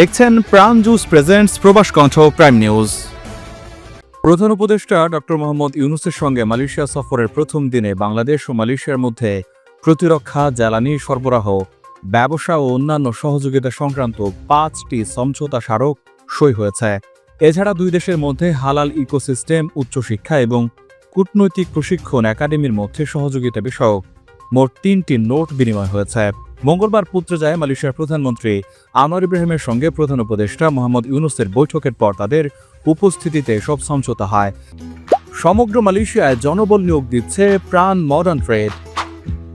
দেখছেন প্রাণ juice presents প্রবাস কণ্ঠ প্রাইম নিউজ প্রধান উপদেষ্টা ডক্টর মোহাম্মদ ইউনুসের সঙ্গে মালয়েশিয়া সফরের প্রথম দিনে বাংলাদেশ ও মালয়েশিয়ার মধ্যে প্রতিরক্ষা, জ্বালানি সরবরাহ, ব্যবসা ও অন্যান্য সহযোগিতা সংক্রান্ত পাঁচটি সমঝোতা স্মারক সই হয়েছে। এছাড়া দুই দেশের মধ্যে হালাল ইকোসিস্টেম, উচ্চশিক্ষা এবং কূটনৈতিক প্রশিক্ষণ একাডেমির মধ্যে সহযোগিতা বিষয়ক মোট তিনটি নোট বিনিময় হয়েছে। মঙ্গলবার পুত্রজায় মালয়েশিয়ার প্রধানমন্ত্রী আনোয়ার ইব্রাহিমের সঙ্গে প্রধান উপদেষ্টা মোহাম্মদ ইউনুসের বৈঠকের পর তাদের উপস্থিতিতে সব সমঝোতা হয়। সমগ্র মালয়েশিয়ায় জনবল নিয়োগ দিচ্ছে প্রাণ মডার্ন ট্রেড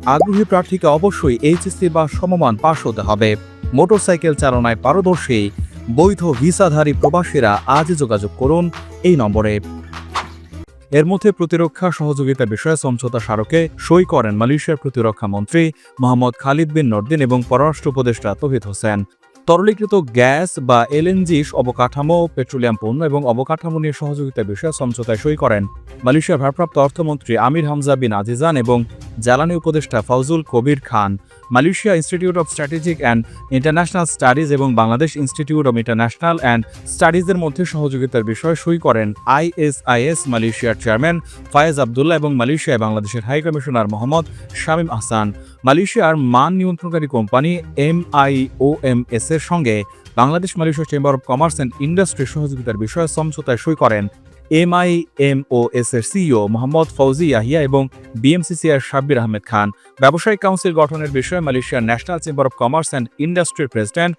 আগ্রহী প্রার্থীকে অবশ্যই এইচএসসি বা সমমান পাশ হতে হবে। মোটরসাইকেল চালনায় পারদর্শী, বৈধ ভিসাধারী প্রবাসীরা আজই যোগাযোগ করুন এই নম্বরে। এর মধ্যে প্রতিরক্ষা সহযোগিতা বিষয়ে সমঝোতা স্মারকে সই করেন মালয়েশিয়ার প্রতিরক্ষা মন্ত্রী মোহাম্মদ খালিদ বিন নর্দিন এবং পররাষ্ট্র উপদেষ্টা তহিদ হোসেন। তরলীকৃত গ্যাস বা এলএনজি অবকাঠামো, পেট্রোলিয়াম পণ্য এবং অবকাঠামো নিয়ে সহযোগিতা বিষয়ে সমঝোতায় সই করেন মালয়েশিয়ার ভারপ্রাপ্ত অর্থমন্ত্রী আমির হামজা বিন আজিজান এবং জ্বালানি উপদেষ্টা Fouzul Kabir Khan, Malaysia institute of strategic and international studies এবং Bangladesh institute of international and স্টাডিজের মধ্যে সহযোগিতার বিষয়ে সই করেন আইএসআইএস মালয়েশিয়ার চেয়ারম্যান ফায়েজ আবদুল্লাহ এবং মালয়েশিয়ায় বাংলাদেশের হাই কমিশনার মোহাম্মদ শামীম আহসান। মালয়েশিয়ার মান নিয়ন্ত্রণকারী কোম্পানি এমআইওএমএস এর সঙ্গে Bangladesh Malaysia chamber of commerce and industry সহযোগিতার বিষয়ে সমঝোতায় সই করেন এমআইএমওএস এর সিইও মোহাম্মদ ফৌজি ইয়াহিয়া এবং বিএমসিসিআর সাব্বির আহমেদ খান। ব্যবসায়িক কাউন্সিল গঠনের বিষয়ে মালয়েশিয়ার national chamber of commerce and ইন্ডাস্ট্রির প্রেসিডেন্ট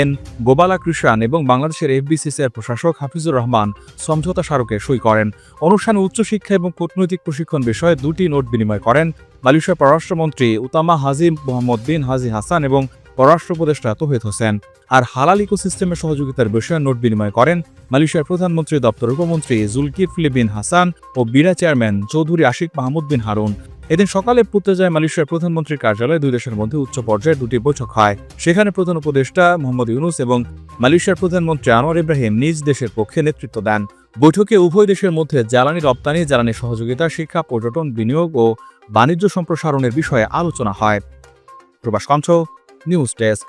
এন গোবালা কৃষান এবং বাংলাদেশের এফবিসিসিআর প্রশাসক হাফিজুর রহমান সমঝোতা স্মারকে সই করেন। অনুষ্ঠানে উচ্চশিক্ষা এবং কূটনৈতিক প্রশিক্ষণ বিষয়ে দুটি নোট বিনিময় করেন। মালয়েশিয়ার পররাষ্ট্রমন্ত্রী উতামা হাজিম মোহাম্মদ বিন হাজি হাসান এবং পররাষ্ট্র উপদেষ্টা তহিদ হোসেন আর হালাল ইকোসিস্টেমের সহযোগিতার বিষয়ে নোট বিনিময় করেন মালয়েশিয়ার প্রধানমন্ত্রী দপ্তর উপমন্ত্রী জুলকিফলি বিন হাসান ও বিরা চেয়ারম্যান চৌধুরী আশিক মাহমুদ বিন হারুন। এদিন সকালে পুত্রজায় মালয়েশিয়ার প্রধানমন্ত্রীর কার্যালয়ে দুই দেশের মধ্যে উচ্চ পর্যায়ের দুটি বৈঠক হয়। সেখানে প্রধান উপদেষ্টা মোহাম্মদ ইউনুস এবং মালয়েশিয়ার প্রধানমন্ত্রী আনোয়ার ইব্রাহিম নিজ দেশের পক্ষে নেতৃত্ব দেন। বৈঠকে উভয় দেশের মধ্যে জ্বালানি রপ্তানি, জ্বালানি সহযোগিতা, শিক্ষা, পর্যটন, বিনিয়োগ ও বাণিজ্য সম্প্রসারণের বিষয়ে আলোচনা হয়। প্রবাস কণ্ঠ নিউজ ডেস্ক